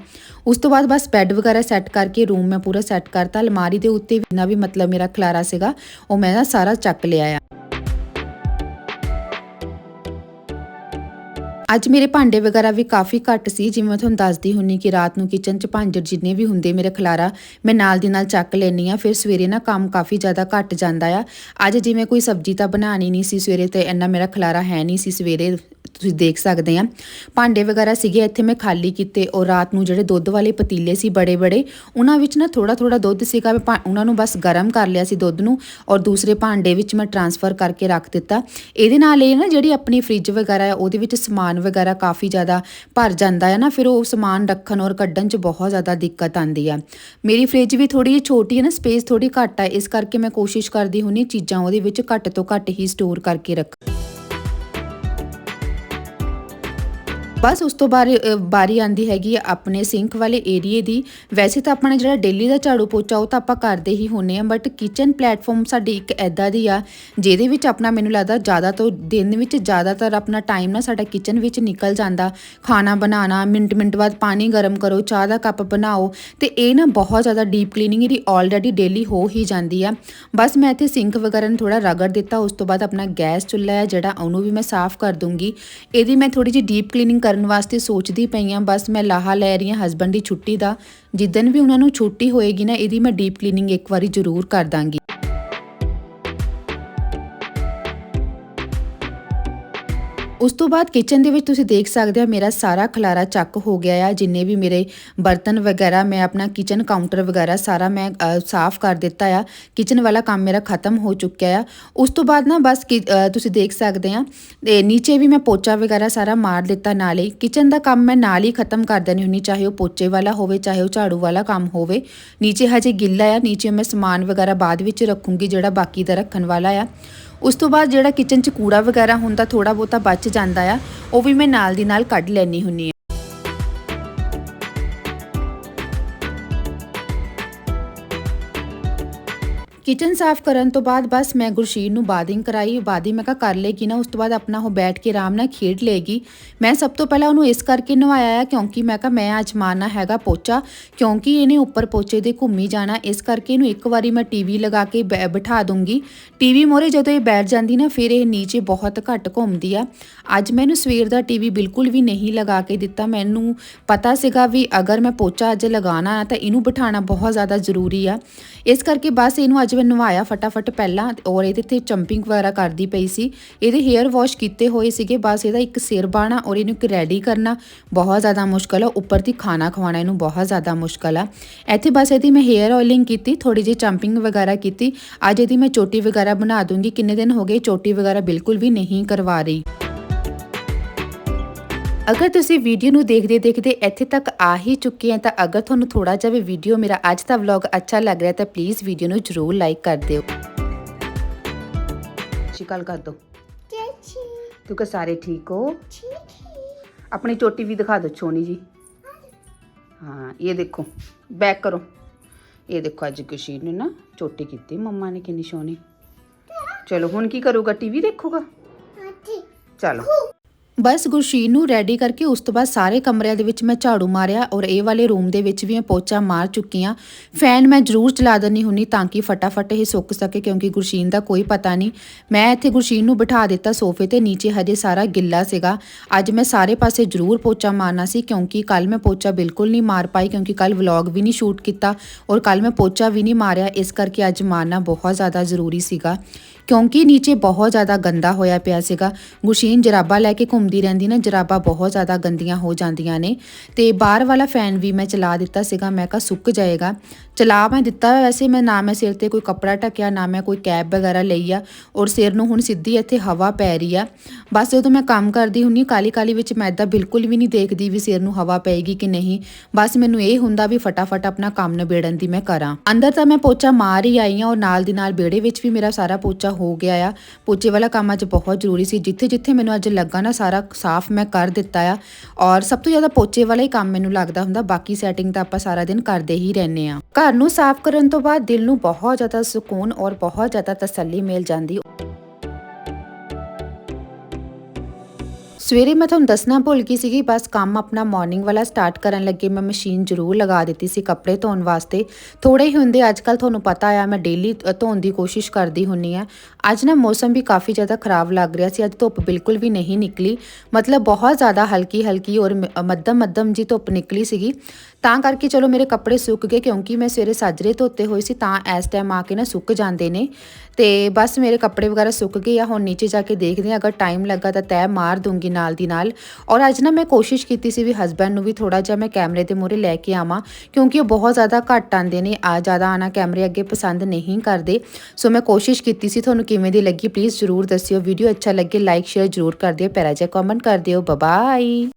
ਉਸ ਤੋਂ ਬਾਅਦ ਬਸ ਬੈੱਡ ਵਗੈਰਾ ਸੈੱਟ ਕਰਕੇ ਰੂਮ ਮੈਂ ਪੂਰਾ ਸੈੱਟ ਕਰਤਾ। ਅਲਮਾਰੀ ਦੇ ਉੱਤੇ ਵੀ ਨਾ ਵੀ ਮਤਲਬ ਮੇਰਾ ਖਲਾਰਾ ਸੀਗਾ, ਉਹ ਮੈਂ ਨਾ ਸਾਰਾ ਚੱਕ ਲਿਆ ਆ। ਅੱਜ ਮੇਰੇ ਭਾਂਡੇ ਵਗੈਰਾ ਵੀ ਕਾਫੀ ਘੱਟ ਸੀ, ਜਿਵੇਂ ਮੈਂ ਤੁਹਾਨੂੰ ਦੱਸਦੀ ਹੁੰਨੀ ਕਿ ਰਾਤ ਨੂੰ ਕਿਚਨ 'ਚ ਭਾਂਜਰ ਜਿੰਨੇ ਵੀ ਹੁੰਦੇ ਮੇਰੇ ਖਲਾਰਾ, ਮੈਂ ਨਾਲ ਦੀ ਨਾਲ ਚੱਕ ਲੈਣੀ ਆ ਫਿਰ ਸਵੇਰੇ ਨਾ ਕੰਮ ਕਾਫੀ ਜ਼ਿਆਦਾ ਘੱਟ ਜਾਂਦਾ ਆ। ਅੱਜ ਜਿਵੇਂ ਕੋਈ ਸਬਜ਼ੀ ਤਾਂ ਬਣਾਣੀ ਨਹੀਂ ਸੀ ਸਵੇਰੇ ਤੇ ਇੰਨਾ ਮੇਰਾ ਖਲਾਰਾ ਹੈ ਨਹੀਂ ਸੀ ਸਵੇਰੇ ਤੁਸੀਂ ਦੇਖ ਸਕਦੇ ਆ। ਭਾਂਡੇ ਵਗੈਰਾ ਸੀਗੇ ਇੱਥੇ ਮੈਂ ਖਾਲੀ ਕੀਤੇ ਔਰ ਰਾਤ ਨੂੰ ਜਿਹੜੇ ਦੁੱਧ ਵਾਲੇ ਪਤੀਲੇ ਸੀ ਬੜੇ ਬੜੇ ਉਹਨਾਂ ਵਿੱਚ ਨਾ ਥੋੜਾ ਥੋੜਾ ਦੁੱਧ ਸੀਗਾ, ਮੈਂ ਭਾ- ਉਹਨਾਂ ਨੂੰ ਬਸ ਗਰਮ ਕਰ ਲਿਆ ਸੀ ਦੁੱਧ ਨੂੰ ਔਰ ਦੂਸਰੇ ਭਾਂਡੇ ਵਿੱਚ ਮੈਂ ਟਰਾਂਸਫਰ ਕਰਕੇ ਰੱਖ ਦਿੱਤਾ। ਇਹਦੇ ਨਾਲ ਇਹ ਨਾ ਜਿਹੜੀ ਆਪਣੀ ਫ੍ਰਿਜ ਵਗੈਰਾ ਹੈ ਉਹਦੇ ਵਿੱਚ ਸਮਾਨ ਵਗੈਰਾ ਕਾਫੀ ਜ਼ਿਆਦਾ ਭਰ ਜਾਂਦਾ ਹੈ ਨਾ, ਫਿਰ ਉਹ ਸਮਾਨ ਰੱਖਣ ਔਰ ਕੱਢਣ 'ਚ ਬਹੁਤ ਜ਼ਿਆਦਾ ਦਿੱਕਤ ਆਉਂਦੀ ਆ। ਮੇਰੀ ਫ੍ਰਿਜ ਵੀ ਥੋੜੀ ਜਿਹੀ ਛੋਟੀ ਹੈ ਨਾ, ਸਪੇਸ ਥੋੜੀ ਘੱਟ ਆ, ਇਸ ਕਰਕੇ ਮੈਂ ਕੋਸ਼ਿਸ਼ ਕਰਦੀ ਹੁੰਨੀ ਚੀਜ਼ਾਂ ਉਹਦੇ ਵਿੱਚ ਘੱਟ ਤੋਂ ਘੱਟ ਹੀ ਸਟੋਰ ਕਰਕੇ ਰੱਖਾਂ ਬਸ ਉਸ ਤੋਂ ਬਾਅਦ ਅ, ਬਾਰੀ ਆਂਦੀ ਹੈਗੀ ਆਪਣੇ ਸਿੰਕ ਵਾਲੇ ਏਰੀਏ ਦੀ। ਵੈਸੇ ਤਾਂ ਆਪਣਾ ਜਿਹੜਾ ਡੇਲੀ ਦਾ ਝਾੜੂ ਪੋਚਾ ਉਹ ਤਾਂ ਆਪਾਂ ਕਰਦੇ ਹੀ ਹੁੰਨੇ ਆ ਬਟ ਕਿਚਨ ਪਲੇਟਫਾਰਮ ਸਾਡੀ ਇੱਕ ਐਦਾਂ ਦੀ ਆ ਜਿਹਦੇ ਵਿੱਚ ਆਪਣਾ ਮੈਨੂੰ ਲੱਗਦਾ ਜ਼ਿਆਦਾ ਤੋਂ ਦਿਨ ਵਿੱਚ ਜ਼ਿਆਦਾਤਰ ਆਪਣਾ ਟਾਈਮ ਨਾ ਸਾਡਾ ਕਿਚਨ ਵਿੱਚ ਨਿਕਲ ਜਾਂਦਾ। ਖਾਣਾ ਬਣਾਉਣਾ ਮਿੰਟ ਮਿੰਟ ਬਾਅਦ ਪਾਣੀ ਗਰਮ ਕਰੋ ਚਾਹ ਦਾ ਕੱਪ ਬਣਾਓ ਤੇ ਇਹ ਨਾ ਬਹੁਤ ਜ਼ਿਆਦਾ ਡੀਪ ਕਲੀਨਿੰਗ ਇਹਦੀ ਆਲਰੇਡੀ ਡੇਲੀ ਹੋ ਹੀ ਜਾਂਦੀ ਆ। ਬਸ ਮੈਂ ਇੱਥੇ ਸਿੰਕ ਵਗੈਰਾ ਨੂੰ ਥੋੜਾ ਰਗੜ ਦਿੱਤਾ ਉਸ ਤੋਂ ਬਾਅਦ ਆਪਣਾ ਗੈਸ ਚੁੱਲ੍ਹਾ ਹੈ ਜਿਹੜਾ ਉਹਨੂੰ ਵੀ ਮੈਂ ਸਾਫ਼ ਕਰ ਦੂੰਗੀ। ਇਹਦੀ ਮੈਂ ਥੋੜੀ ਜਿਹੀ ਡੀਪ ਕਲੀਨਿੰਗ ਕਰ ਕਰਨ ਵਾਸਤੇ ਸੋਚਦੀ ਪਈ ਆ, ਬਸ ਮੈਂ ਲਾਹਾ ਲੈ ਰਹੀ ਹਾਂ ਹਸਬੰਡ ਦੀ ਛੁੱਟੀ ਦਾ। ਜਿੱਦਨ ਵੀ ਉਹਨਾਂ ਨੂੰ ਛੁੱਟੀ ਹੋਏਗੀ ਨਾ, ਇਹਦੀ ਮੈਂ ਡੀਪ ਕਲੀਨਿੰਗ ਇੱਕ ਵਾਰੀ ਜ਼ਰੂਰ ਕਰ ਦਾਂਗੀ। ਉਸ ਤੋਂ ਬਾਅਦ ਕਿਚਨ ਦੇ ਵਿੱਚ ਤੁਸੀਂ ਦੇਖ ਸਕਦੇ ਹੋ ਮੇਰਾ ਸਾਰਾ ਖਲਾਰਾ ਚੱਕ ਹੋ ਗਿਆ ਆ, ਜਿੰਨੇ ਵੀ ਮੇਰੇ ਬਰਤਨ ਵਗੈਰਾ, ਮੈਂ ਆਪਣਾ ਕਿਚਨ ਕਾਊਂਟਰ ਵਗੈਰਾ ਸਾਰਾ ਮੈਂ ਸਾਫ਼ ਕਰ ਦਿੱਤਾ ਆ। ਕਿਚਨ ਵਾਲਾ ਕੰਮ ਮੇਰਾ ਖਤਮ ਹੋ ਚੁੱਕਿਆ ਆ। ਉਸ ਤੋਂ ਬਾਅਦ ਨਾ ਬਸ ਕਿ- ਤੁਸੀਂ ਦੇਖ ਸਕਦੇ ਆ, ਤੇ ਨੀਚੇ ਵੀ ਮੈਂ ਪੋਚਾ ਵਗੈਰਾ ਸਾਰਾ ਮਾਰ ਦਿੱਤਾ ਨਾਲ। ਹੀ ਕਿਚਨ ਦਾ ਕੰਮ ਮੈਂ ਨਾਲ ਹੀ ਖਤਮ ਕਰ ਦੇਣੀ ਹੁੰਨੀ ਚਾਹੇ ਉਹ ਪੋਚੇ ਵਾਲਾ ਹੋਵੇ, ਚਾਹੇ ਉਹ ਝਾੜੂ ਵਾਲਾ ਕੰਮ ਹੋਵੇ। ਨੀਚੇ ਹਜੇ ਗਿੱਲਾ ਆ, ਨੀਚੇ ਮੈਂ ਸਮਾਨ ਵਗੈਰਾ ਬਾਅਦ ਵਿੱਚ ਰੱਖੂੰਗੀ, ਜਿਹੜਾ ਬਾਕੀ ਦਾ ਰੱਖਣ ਵਾਲਾ ਆ। ਉਸ ਤੋਂ ਬਾਅਦ ਜਿਹੜਾ ਕਿਚਨ 'ਚ ਕੂੜਾ ਵਗੈਰਾ ਹੁੰਦਾ ਥੋੜਾ ਬਹੁਤਾ ਬਚ ਜਾਂਦਾ ਆ, ਉਹ ਵੀ ਮੈਂ ਨਾਲ ਦੀ ਨਾਲ ਕੱਢ ਲੈਣੀ ਹੁੰਨੀ ਕਿਚਨ ਸਾਫ਼ ਕਰਨ ਤੋਂ ਬਾਅਦ ਬਸ ਮੈਂ ਗੁਰਸ਼ੀਰ ਨੂੰ ਬਾਦਿੰਗ ਕਰਾਈ। ਬਾਦਿੰਗ ਮੈਂ ਕਿਹਾ, ਕਰ ਲੇਗੀ ਨਾ। ਉਸ ਤੋਂ ਬਾਅਦ ਆਪਣਾ ਉਹ ਬੈਠ ਕੇ ਆਰਾਮ ਨਾਲ ਖੇਡ ਲੇਗੀ। ਮੈਂ ਸਭ ਤੋਂ ਪਹਿਲਾਂ ਉਹਨੂੰ ਇਸ ਕਰਕੇ ਨਵਾਇਆ ਆ ਕਿਉਂਕਿ ਮੈਂ ਕਿਹਾ, ਮੈਂ ਅੱਜ ਮਾਰਨਾ ਹੈਗਾ ਪੋਚਾ। ਕਿਉਂਕਿ ਇਹਨੇ ਉੱਪਰ ਪੋਚੇ ਦੇ ਘੁੰਮੀ ਜਾਣਾ। ਇਸ ਕਰਕੇ ਇਹਨੂੰ ਇੱਕ ਵਾਰੀ ਮੈਂ ਟੀਵੀ ਲਗਾ ਕੇ ਬੈ- ਬਿਠਾ ਦੂੰਗੀ। ਟੀਵੀ ਮੋਰੇ ਜਦੋਂ ਇਹ ਬੈਠ ਜਾਂਦੀ ਨਾ, ਫਿਰ ਇਹ ਨੀਚੇ ਬਹੁਤ ਘੱਟ ਘੁੰਮਦੀ ਆ। ਅੱਜ ਮੈਨੂੰ ਸਵੇਰ ਦਾ ਟੀਵੀ ਬਿਲਕੁਲ ਵੀ ਨਹੀਂ ਲਗਾ ਕੇ ਦਿੱਤਾ। ਮੈਨੂੰ ਪਤਾ ਸੀਗਾ ਵੀ ਅਗਰ ਮੈਂ ਪੋਚਾ ਅੱਜ ਲਗਾਉਣਾ ਆ, ਤਾਂ ਇਹਨੂੰ ਬਿਠਾਣਾ ਬਹੁਤ ਜ਼ਿਆਦਾ ਜ਼ਰੂਰੀ ਆ। ਇਸ ਕਰਕੇ ਬਸ ਇਹਨੂੰ ਅੱਜ ਮੈਂ ਨਵਾਇਆ ਫਟਾਫਟ ਪਹਿਲਾਂ ਔਰ ਇਹਦੇ ਤੇ ਚੰਪਿੰਗ ਵਗੈਰਾ ਕਰਦੀ ਪਈ ਸੀ। ਇਹਦੇ ਹੇਅਰ ਵਾਸ਼ ਕੀਤੇ ਹੋਏ ਸੀਗੇ, ਬਸ ਇਹਦਾ ਇੱਕ ਸਿਰ ਬਾਣਾ ਔਰ ਇਹਨੂੰ ਇੱਕ ਰੈਡੀ ਕਰਨਾ ਬਹੁਤ ਜ਼ਿਆਦਾ ਮੁਸ਼ਕਲ ਆ। ਉੱਪਰ ਦੀ ਖਾਣਾ ਖਵਾਉਣਾ ਇਹਨੂੰ ਬਹੁਤ ਜ਼ਿਆਦਾ ਮੁਸ਼ਕਲ ਆ। ਇੱਥੇ ਬਸ ਇਹਦੀ ਮੈਂ ਹੇਅਰ ਆਇਲਿੰਗ ਕੀਤੀ ਥੋੜੀ ਜਿਹੀ ਚੰਪਿੰਗ ਵਗੈਰਾ ਕੀਤੀ। ਅੱਜ ਇਹਦੀ ਮੈਂ ਚੋਟੀ ਵਗੈਰਾ ਬਣਾ ਦੂੰਗੀ। ਕਿੰਨੇ ਦਿਨ ਹੋ ਗਏ, ਚੋਟੀ ਵਗੈਰਾ ਬਿਲਕੁਲ ਵੀ ਨਹੀਂ ਕਰਵਾ ਰਹੀ। ਅਗਰ ਤੁਸੀਂ ਵੀਡੀਓ ਨੂੰ ਦੇਖਦੇ ਦੇਖਦੇ ਇੱਥੇ ਤੱਕ ਆ ਹੀ ਚੁੱਕੇ ਆ ਤਾਂ ਅਗਰ ਤੁਹਾਨੂੰ ਥੋੜਾ ਜਿਹਾ ਵੀ ਵੀਡੀਓ ਮੇਰਾ ਅੱਜ ਦਾ ਵਲੌਗ ਅੱਛਾ ਲੱਗ ਰਿਹਾ ਤਾਂ ਪਲੀਜ਼ ਵੀਡੀਓ ਨੂੰ ਜਰੂਰ ਲਾਈਕ ਕਰ ਦਿਓ। ਸ਼ਿਕਲ ਕਰ ਦੋ। ਚਾਚੀ ਤੂੰ ਕਿ ਸਾਰੇ ਠੀਕ ਹੋ? ਠੀਕ ਹੈ। ਆਪਣੀ ਚੋਟੀ ਵੀ ਦਿਖਾ ਦਿਓ ਛੋਣੀ ਜੀ। ਹਾਂ ਇਹ ਦੇਖੋ ਬੈਕ ਕਰੋ। ਇਹ ਦੇਖੋ ਅੱਜ ਗੁਸ਼ੀਨ ਨੇ ਨਾ ਚੋਟੀ ਕੀਤੀ ਮੰਮਾ ਨੇ ਕਿੰਨੀ ਸੋਹਣੀ। ਚਲੋ ਹੁਣ ਕੀ ਕਰੂਗਾ ਟੀਵੀ ਦੇਖੂਗਾ? ਚਲੋ। ਬਸ ਗੁਰਸ਼ੀਨ ਨੂੰ ਰੈਡੀ ਕਰਕੇ ਉਸ ਤੋਂ ਬਾਅਦ ਸਾਰੇ ਕਮਰਿਆਂ ਦੇ ਵਿੱਚ ਮੈਂ ਝਾੜੂ ਮਾਰਿਆ ਔਰ ਇਹ ਵਾਲੇ ਰੂਮ ਦੇ ਵਿੱਚ ਵੀ ਮੈਂ ਪੋਚਾ ਮਾਰ ਚੁੱਕੀ ਹਾਂ। ਫੈਨ ਮੈਂ ਜ਼ਰੂਰ ਚਲਾ ਦਿੰਦੀ ਹੁੰਨੀ ਤਾਂ ਕਿ ਫਟਾਫਟ ਇਹ ਸੁੱਕ ਸਕੇ ਕਿਉਂਕਿ ਗੁਰਸ਼ੀਨ ਦਾ ਕੋਈ ਪਤਾ ਨਹੀਂ। ਮੈਂ ਇੱਥੇ ਗੁਰਸ਼ੀਨ ਨੂੰ ਬਿਠਾ ਦਿੱਤਾ ਸੋਫੇ ਤੇ, ਨੀਚੇ ਹਜੇ ਸਾਰਾ ਗਿੱਲਾ ਸੀਗਾ। ਅੱਜ ਮੈਂ ਸਾਰੇ ਪਾਸੇ ਜ਼ਰੂਰ ਪੋਚਾ ਮਾਰਨਾ ਸੀ ਕਿਉਂਕਿ ਕੱਲ ਮੈਂ ਪੋਚਾ ਬਿਲਕੁਲ ਨਹੀਂ ਮਾਰ ਪਾਈ ਕਿਉਂਕਿ ਕੱਲ ਵਲੌਗ ਵੀ ਨਹੀਂ ਸ਼ੂਟ ਕੀਤਾ ਔਰ ਕੱਲ ਮੈਂ ਪੋਚਾ ਵੀ ਨਹੀਂ ਮਾਰਿਆ। ਇਸ ਕਰਕੇ ਅੱਜ ਮਾਰਨਾ ਬਹੁਤ ਜ਼ਿਆਦਾ ਜ਼ਰੂਰੀ ਸੀਗਾ। ਕਿਉਂਕਿ ਨੀਚੇ ਬਹੁਤ ਜ਼ਿਆਦਾ ਗੰਦਾ ਹੋਇਆ ਪਿਆ ਸੀਗਾ। ਗੁਸ਼ੀਨ ਜਰਾਬਾ ਲੈ ਕੇ ਘੁੰਮਦੀ ਰਹਿੰਦੀ ਨਾ, ਜਰਾਬਾ ਬਹੁਤ ਜ਼ਿਆਦਾ ਗੰਦੀਆਂ ਹੋ ਜਾਂਦੀਆਂ ਨੇ। ਤੇ ਬਾਹਰ ਵਾਲਾ ਫੈਨ ਵੀ ਮੈਂ ਚਲਾ ਦਿੱਤਾ ਸੀਗਾ, ਮੈਂ ਕਿਹਾ ਸੁੱਕ ਜਾਏਗਾ। ਚਲਾ ਮੈਂ ਦਿੱਤਾ ਵੈਸੇ, ਮੈਂ ਨਾ ਮੈਂ ਸਿਰ ਤੇ ਕੋਈ ਕੱਪੜਾ ਢੱਕਿਆ, ਨਾ ਮੈਂ ਕੋਈ ਕੈਬ ਵਗੈਰਾ ਲਈ ਆ ਔਰ ਸਿਰ ਨੂੰ ਹੁਣ ਸਿੱਧੀ ਇੱਥੇ ਹਵਾ ਪੈ ਰਹੀ ਆ। ਬਸ ਜਦੋਂ ਮੈਂ ਕੰਮ ਕਰਦੀ ਹੁੰਨੀ ਕਾਲੀ ਕਾਲੀ ਵਿੱਚ ਮੈਂ ਇਦਾਂ ਬਿਲਕੁਲ ਵੀ ਨਹੀਂ ਦੇਖਦੀ ਵੀ ਸਿਰ ਨੂੰ ਹਵਾ ਪਏਗੀ ਕਿ ਨਹੀਂ। ਬਸ ਮੈਨੂੰ ਇਹ ਹੁੰਦਾ ਵੀ ਫਟਾਫਟ ਆਪਣਾ ਕੰਮ ਨਿਬੇੜਨ ਦੀ ਮੈਂ ਕਰਾਂ। ਅੰਦਰ ਤਾਂ ਮੈਂ ਪੋਚਾ ਮਾਰ ਹੀ ਆਈ ਆ ਔਰ ਨਾਲ ਦੀ ਨਾਲ ਵਿਹੜੇ ਵਿੱਚ ਵੀ ਮੇਰਾ ਸਾਰਾ ਪੋਚਾ ਹੋ ਗਿਆ ਆ। ਪੋਚੇ ਵਾਲਾ ਕੰਮ ਅੱਜ ਬਹੁਤ ਜ਼ਰੂਰੀ ਸੀ। ਜਿੱਥੇ ਜਿੱਥੇ ਮੈਨੂੰ ਅੱਜ ਲੱਗਾ ਨਾ, ਸਾਰਾ ਸਾਫ਼ ਮੈਂ ਕਰ ਦਿੱਤਾ ਆ। ਔਰ ਸਭ ਤੋਂ ਜ਼ਿਆਦਾ ਪੋਚੇ ਵਾਲਾ ਹੀ ਕੰਮ ਮੈਨੂੰ ਲੱਗਦਾ ਹੁੰਦਾ। ਬਾਕੀ ਸੈਟਿੰਗ ਤਾਂ ਆਪਾਂ ਸਾਰਾ ਦਿਨ ਕਰਦੇ ਹੀ ਰਹਿੰਦੇ ਆ। ਘਰ ਨੂੰ ਸਾਫ਼ ਕਰਨ ਤੋਂ ਬਾਅਦ ਦਿਲ ਨੂੰ ਬਹੁਤ ਜ਼ਿਆਦਾ ਸਕੂਨ ਔਰ ਬਹੁਤ ਜ਼ਿਆਦਾ ਤਸੱਲੀ ਮਿਲ ਜਾਂਦੀ। ਸਵੇਰੇ ਮੈਂ ਤੁਹਾਨੂੰ ਦੱਸਣਾ ਭੁੱਲ ਗਈ ਸੀਗੀ, ਬਸ ਕੰਮ ਆਪਣਾ ਮਾਰਨਿੰਗ ਵਾਲਾ ਸਟਾਰਟ ਕਰਨ ਲੱਗੇ। ਮੈਂ ਮਸ਼ੀਨ ਜ਼ਰੂਰ ਲਗਾ ਦਿੱਤੀ ਸੀ ਕੱਪੜੇ ਧੋਣ ਵਾਸਤੇ। ਥੋੜੇ ਹੀ ਹੁੰਦੇ ਅੱਜ ਕੱਲ ਤੁਹਾਨੂੰ ਪਤਾ ਆ, ਮੈਂ ਡੇਲੀ ਧੋਣ ਦੀ ਕੋਸ਼ਿਸ਼ ਕਰਦੀ ਹੁੰਨੀ ਆ। ਅੱਜ ਨਾ ਮੌਸਮ ਵੀ ਕਾਫੀ ਜ਼ਿਆਦਾ ਖਰਾਬ ਲੱਗ ਰਿਹਾ ਸੀ, ਅੱਜ ਧੁੱਪ ਬਿਲਕੁਲ ਵੀ ਨਹੀਂ ਨਿਕਲੀ। ਮਤਲਬ ਬਹੁਤ ਜ਼ਿਆਦਾ ਹਲਕੀ ਹਲਕੀ ਔਰ ਮ- ਮੱਧਮ ਮੱਧਮ ਜੀ ਧੁੱਪ ਨਿਕਲੀ ਸੀਗੀ। ਤਾਂ ਕਰਕੇ ਚਲੋ ਮੇਰੇ ਕੱਪੜੇ ਸੁੱਕ ਗਏ, ਕਿਉਂਕਿ ਮੈਂ ਸਵੇਰੇ ਸਾਜਰੇ ਧੋਤੇ ਹੋਏ ਸੀ, ਤਾਂ ਇਸ ਟਾਈਮ ਆ ਕੇ ਨਾ ਸੁੱਕ ਜਾਂਦੇ ਨੇ। ਤੇ ਬਸ ਮੇਰੇ ਕੱਪੜੇ ਵਗੈਰਾ ਸੁੱਕ ਗਏ ਆ, ਹੁਣ ਨੀਚੇ ਜਾ ਕੇ ਦੇਖਦੇ ਆ, ਅਗਰ ਟਾਈਮ ਲੱਗਾ ਤਾਂ ਤੈਅ ਮਾਰ ਦੂੰਗੀ ਨਾਲ ਦੀ ਨਾਲ। ਔਰ ਅੱਜ ਨਾ ਮੈਂ ਕੋਸ਼ਿਸ਼ ਕੀਤੀ ਸੀ ਵੀ ਹਸਬੈਂਡ ਨੂੰ ਵੀ ਥੋੜਾ ਜਿਹਾ ਮੈਂ ਕੈਮਰੇ ਦੇ ਮੂਹਰੇ ਲੈ ਕੇ ਆਵਾਂ, ਕਿਉਂਕਿ ਉਹ ਬਹੁਤ ਜ਼ਿਆਦਾ ਘੱਟ ਆਉਂਦੇ ਨੇ, ਆ ਜ਼ਿਆਦਾ ਆਣਾ ਕੈਮਰੇ ਅੱਗੇ ਪਸੰਦ ਨਹੀਂ ਕਰਦੇ। ਸੋ ਮੈਂ ਕੋਸ਼ਿਸ਼ ਕੀਤੀ ਸੀ, ਤੁਹਾਨੂੰ ਕਿਵੇਂ ਦੀ ਲੱਗੀ ਪਲੀਜ਼ ਜ਼ਰੂਰ ਦੱਸਿਓ। ਵੀਡੀਓ ਅੱਛਾ ਲੱਗੇ ਲਾਈਕ ਸ਼ੇਅਰ ਜ਼ਰੂਰ ਕਰ ਦਿਓ। ਪਿਆਰਾ ਜਿਹਾ ਕਮੈਂਟ ਕਰ ਦਿਓ। ਬਾਏ